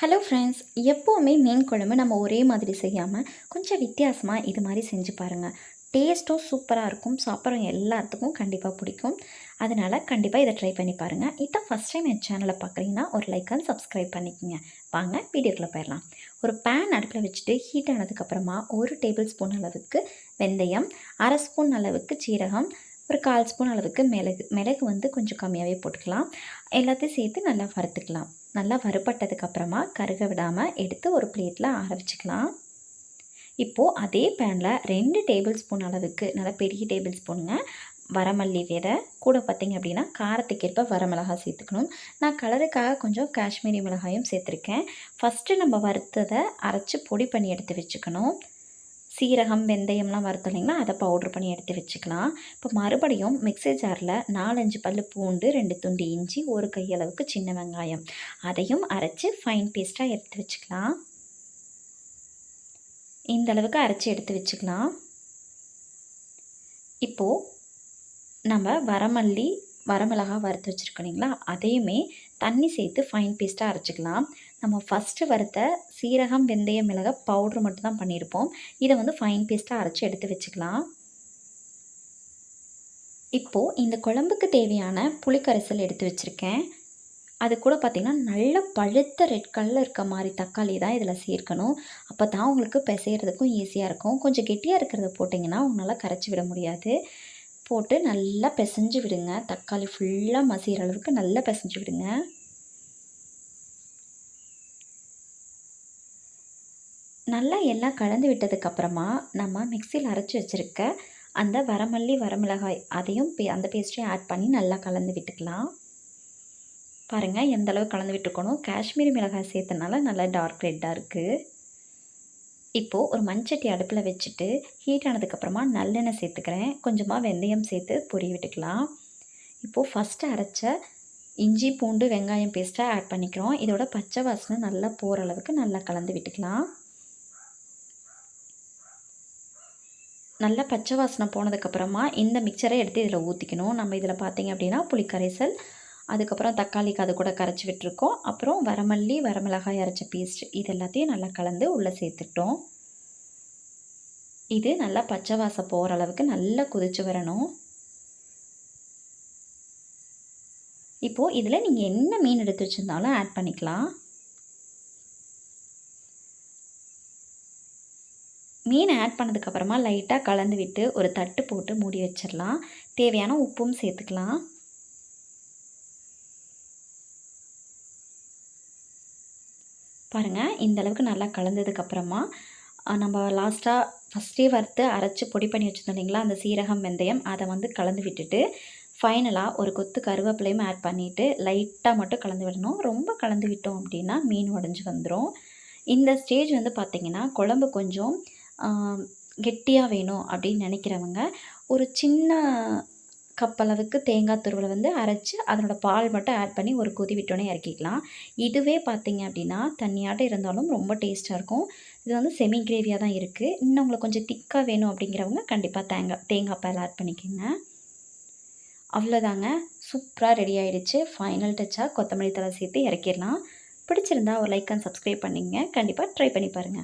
Hello friends எப்போவுமே மீன் குழம்பு நம்ம ஒரே மாதிரி செய்யாமல் கொஞ்சம் வித்தியாசமாக இது மாதிரி செஞ்சு பாருங்கள் டேஸ்ட்டும் சூப்பராக இருக்கும் சாப்பிட்றவங்க எல்லாத்துக்கும் கண்டிப்பாக பிடிக்கும். அதனால் கண்டிப்பாக இதை ட்ரை பண்ணி பாருங்கள் இதான் ஃபஸ்ட் டைம் என் சேனலை பார்க்குறீங்கன்னா ஒரு லைக் அண்ட் சப்ஸ்கிரைப் பண்ணிக்கோங்க. வாங்க வீடியோக்குள்ளே போயிடலாம். ஒரு பேன் அடுப்பில் வச்சுட்டு ஹீட் ஆனதுக்கப்புறமா ஒரு டேபிள் ஸ்பூன் அளவுக்கு வெந்தயம் அரை ஸ்பூன் அளவுக்கு சீரகம் ஒரு கால் ஸ்பூன் அளவுக்கு மிளகு மிளகு வந்து கொஞ்சம் கம்மியாகவே போட்டுக்கலாம். எல்லாத்தையும் சேர்த்து நல்லா வறுத்துக்கலாம். நல்லா வறுபட்டதுக்கப்புறமா கருக விடாமல் எடுத்து ஒரு பிளேட்டில் ஆற வச்சுக்கலாம். இப்போது அதே பேனில் ரெண்டு டேபிள் ஸ்பூன் அளவுக்கு நல்லா பெரிய டேபிள் ஸ்பூனுங்க வரமல்லி விதை கூட பார்த்திங்க அப்படின்னா காரத்துக்கேற்ப வரமிளகா சேர்த்துக்கணும். நான் கலருக்காக கொஞ்சம் காஷ்மீரி மிளகாயும் சேர்த்துருக்கேன். ஃபஸ்ட்டு நம்ம வறுத்ததை அரைச்சி பொடி பண்ணி எடுத்து வச்சுக்கணும். சீரகம் வெந்தயம்லாம் வறுத்தோம் இல்லைங்களா? அதை பவுட்ரு பண்ணி எடுத்து வச்சுக்கலாம். இப்போ மறுபடியும் மிக்ஸி ஜாரில் நாலஞ்சு பல் பூண்டு ரெண்டு துண்டு இஞ்சி ஒரு கையளவுக்கு சின்ன வெங்காயம். அதையும் அரைச்சி ஃபைன் பேஸ்ட்டாக எடுத்து வச்சுக்கலாம். இந்த அளவுக்கு அரைச்சி எடுத்து வச்சுக்கலாம். இப்போது நம்ம வரமல்லி வரமிளகா வறுத்து வச்சுருக்கோம் இல்லைங்களா? அதையுமே தண்ணி சேர்த்து ஃபைன் பேஸ்ட்டாக அரைச்சிக்கலாம். நம்ம ஃபஸ்ட்டு வறுத்த சீரகம் வெந்தயம் மிளகா பவுட்ரு மட்டும் தான் பண்ணியிருப்போம் இதை வந்து ஃபைன் பேஸ்ட்டாக அரைச்சி எடுத்து வச்சுக்கலாம். இப்போது இந்த குழம்புக்கு தேவையான புளிக்கரைசல் எடுத்து வச்சுருக்கேன். அது கூட பார்த்திங்கன்னா நல்ல பழுத்த ரெட் கலரில் இருக்க மாதிரி தக்காளி தான் இதில் சேர்க்கணும். அப்போ தான் உங்களுக்கு பிசைகிறதுக்கும் ஈஸியாக இருக்கும். கொஞ்சம் கெட்டியாக இருக்கிறத போட்டிங்கன்னா உங்களால் கரைச்சி விட முடியாது. போட்டு நல்லா பிசைஞ்சு விடுங்க. தக்காளி ஃபுல்லாக மசிகிற அளவுக்கு நல்லா பிசைஞ்சு விடுங்க. நல்லா எல்லாம் கலந்து விட்டதுக்கப்புறமா நம்ம மிக்சியில் அரைச்சி வச்சுருக்க அந்த வரமல்லி வரமிளகாய் அதையும் பே அந்த பேஸ்ட்டையும் ஆட் பண்ணி நல்லா கலந்து விட்டுக்கலாம். பாருங்கள் எந்த அளவு கலந்து விட்டுருக்கணும் காஷ்மீரி மிளகாய் சேர்த்தனால நல்லா டார்க் ரெட்டாக இருக்குது இப்போது ஒரு மண்சட்டி அடுப்பில் வச்சுட்டு ஹீட் ஆனதுக்கப்புறமா நல்லெண்ணெய் சேர்த்துக்கிறேன். கொஞ்சமாக வெந்தயம் சேர்த்து பொரிய விட்டுக்கலாம். இப்போது ஃபஸ்ட்டு அரைச்ச இஞ்சி பூண்டு வெங்காயம் பேஸ்ட்டாக ஆட் பண்ணிக்கிறோம். இதோட பச்சை வாசனை நல்லா போகிற அளவுக்கு நல்லா கலந்து விட்டுக்கலாம். நல்லா பச்சை வாசனை போனதுக்கப்புறமா இந்த மிக்சரை எடுத்து இதில் ஊற்றிக்கணும் நம்ம இதில் பார்த்திங்க அப்படின்னா புளிக்கரைசல் அதுக்கப்புறம் தக்காளிக்கு அது கூட கரைச்சி விட்டுருக்கோம். அப்புறம் வரமல்லி வரமிளகாய் அரைச்ச பேஸ்ட் இது எல்லாத்தையும் நல்லா கலந்து உள்ளே சேர்த்துட்டோம். இது நல்லா பச்சை வாசம் போகிற அளவுக்கு நல்லா கொதிச்சு வரணும். இப்போது இதில் நீங்கள் என்ன மீன் எடுத்து வச்சுருந்தாலும் ஆட் பண்ணிக்கலாம். மீன் ஆட் பண்ணதுக்கப்புறமா லைட்டாக கலந்து விட்டு ஒரு தட்டு போட்டு மூடி வச்சிடலாம். தேவையான உப்பும் சேர்த்துக்கலாம். பாருங்கள் இந்த அளவுக்கு நல்லா கலந்ததுக்கப்புறமா நம்ம லாஸ்ட்டாக ஃபஸ்ட்டே வறுத்து அரைச்சி பொடி பண்ணி வச்சுருந்தோம் இல்லைங்களா அந்த சீரகம் வெந்தயம் அதை வந்து கலந்து விட்டுட்டு ஃபைனலாக ஒரு கொத்து கருவேப்பிலையும் ஆட் பண்ணிவிட்டு லைட்டாக மட்டும் கலந்து விடணும். ரொம்ப கலந்து விட்டோம் அப்படின்னா மீன் உடஞ்சி வந்துடும் இந்த ஸ்டேஜ் வந்து பார்த்திங்கன்னா குழம்பு கொஞ்சம் கெட்டியாக வேணும் அப்படின்னு நினைக்கிறவங்க ஒரு சின்ன கப் அளவுக்கு தேங்காய் துருவலை வந்து அரைச்சி அதனோட பால் மட்டும் ஆட் பண்ணி ஒரு கொதி விட்டோன்னே இறக்கிக்கலாம். இதுவே பார்த்திங்க அப்படின்னா தண்ணியாட்ட இருந்தாலும் ரொம்ப டேஸ்ட்டாக இருக்கும். இது வந்து செமி கிரேவியாக தான் இருக்குது இன்னும் உங்களுக்கு கொஞ்சம் திக்காக வேணும் அப்படிங்கிறவங்க கண்டிப்பாக தேங்காய் தேங்காய் பால் ஆட் பண்ணிக்கோங்க. அவ்வளோதாங்க. சூப்பராக ரெடி ஆகிடுச்சு ஃபைனல் டச்சாக கொத்தமல்லி தலை சேர்த்து இறக்கிடலாம். பிடிச்சிருந்தா ஒரு லைக் அண்ட் சப்ஸ்கிரைப் பண்ணிங்க. கண்டிப்பாக ட்ரை பண்ணி பாருங்கள்